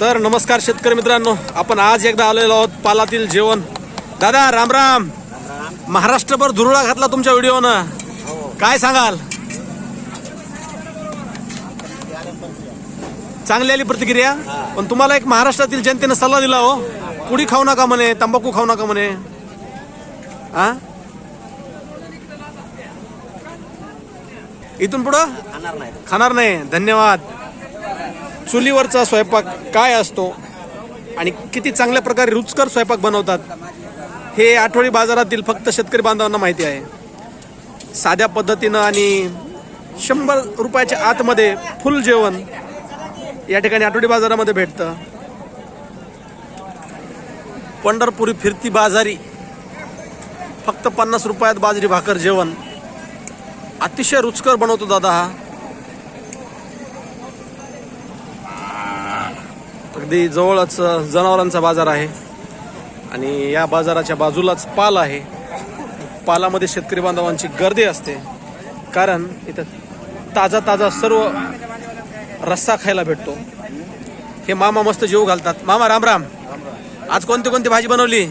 तर नमस्कार शेतकरी मित्रांनो आपण आज एकदा आलेलो आहोत पालातील जेवण. दादा राम राम. महाराष्ट्रभर धुरळा घातला तुमच्या व्हिडिओनं. काय सांगाल? चांगली आली प्रतिक्रिया. पण तुम्हाला एक महाराष्ट्रातील जनतेनं सल्ला दिला हो. पुडी खाऊ नका म्हणे तंबाखू खाऊ नका म्हणे. हा इथून पुढं? खाणार नाही. खाणार नाही. धन्यवाद. चुलीवरचा स्वयंपाक काय असतो आणि किती चांगल्या प्रकारे रुचकर स्वयंपाक बनवतात हे आठवडी बाजारातील फक्त शेतकरी बांधवांना माहिती आहे. साध्या पद्धतीनं आणि शंभर रुपयाच्या आतमध्ये फुल जेवण या ठिकाणी आठवडी बाजारामध्ये भेटतं. पंढरपुरी फिरती बाजारी फक्त पन्नास रुपयात बाजरी भाकर जेवण. अतिशय रुचकर बनवतो दादा हा. अगदी जवळच जनावरांचा बाजार आहे. आणि या बाजाराच्या बाजूलाच पाल आहे. पालामध्ये शेतकरी बांधवांची गर्दी असते. कारण इथं ताजा ताजा सर्व रस्सा खायला भेटतो. हे मामा मस्त जीव घालतात. मामा राम राम. आज कोणती कोणती भाजी बनवली?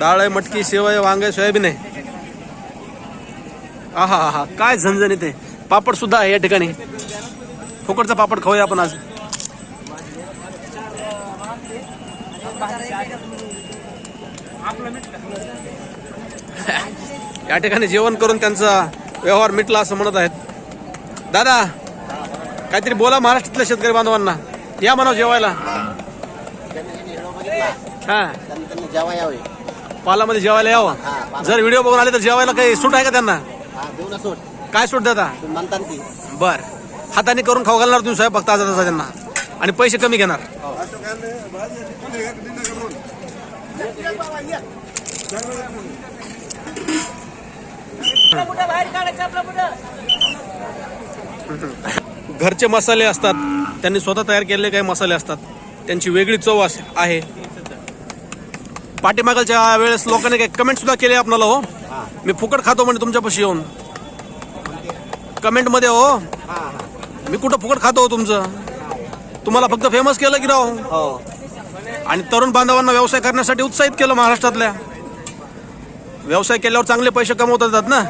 डाळ आहे मटकी शेवय वांग आहे सोयाबीन आहे. आहा हा हा काय झणझणीत इथे पापड सुद्धा आहे या ठिकाणी. फुकटचा पापड खाऊया आपण आज. या ठिकाणी जेवण करून त्यांचा व्यवहार मिटला असं म्हणत आहेत. दादा काहीतरी बोला महाराष्ट्रातल्या शेतकरी बांधवांना. या म्हणा जेवायला. हा. पालामध्ये जेवायला यावं. जर व्हिडिओ बघून आले तर जेवायला काही सूट आहे का त्यांना? हा काय सूट देता? बर. हाताने करून खाऊ घालणार तुम्ही स्वयं फक्त आजार त्यांना. आणि पैसे कमी घेणार. घरचे मसाले असतात. त्यांनी स्वतः तयार केलेले काही मसाले असतात. त्यांची वेगळी चव अस- आहे. पाठीमागलच्या वेळेस लोकांनी काही कमेंट सुद्धा केले आपल्याला हो. मी फुकट खातो म्हणजे तुमच्यापाशी येऊन. कमेंटमध्ये हो. मी कुठं फुकट खातो हो तुमचं? तुम्हाला फक्त फेमस केलं की राव? हो. आणि तरुण बांधवांना व्यवसाय करण्यासाठी उत्साहित केलं महाराष्ट्रातल्या. व्यवसाय केल्यावर चांगले पैसे कमवता येतात ना?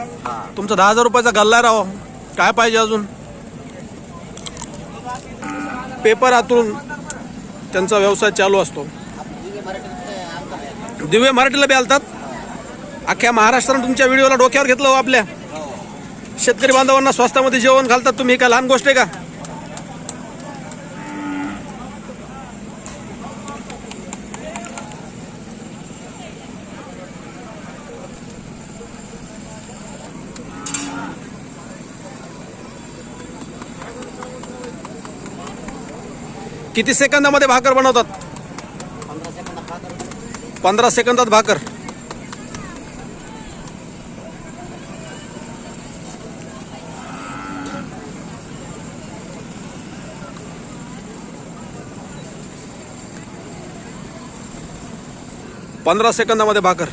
तुमचा दहा हजार रुपयाचा गल्ला राव. काय पाहिजे अजून? पेपर हातून त्यांचा व्यवसाय चालू असतो. दिव्य मराठीला बी आलतात. अख्ख्या महाराष्ट्रानं तुमच्या व्हिडिओला डोक्यावर घेतलं हो आपल्या. शेतकरी बांधवांना स्वस्तामध्ये जेवण घालतात तुम्ही का लहान गोष्ट आहे का? किती सेकंदामध्ये भाकर बनवतात? पंधरा सेकंदात भाकर. पंधरा सेकंदामध्ये भाकर.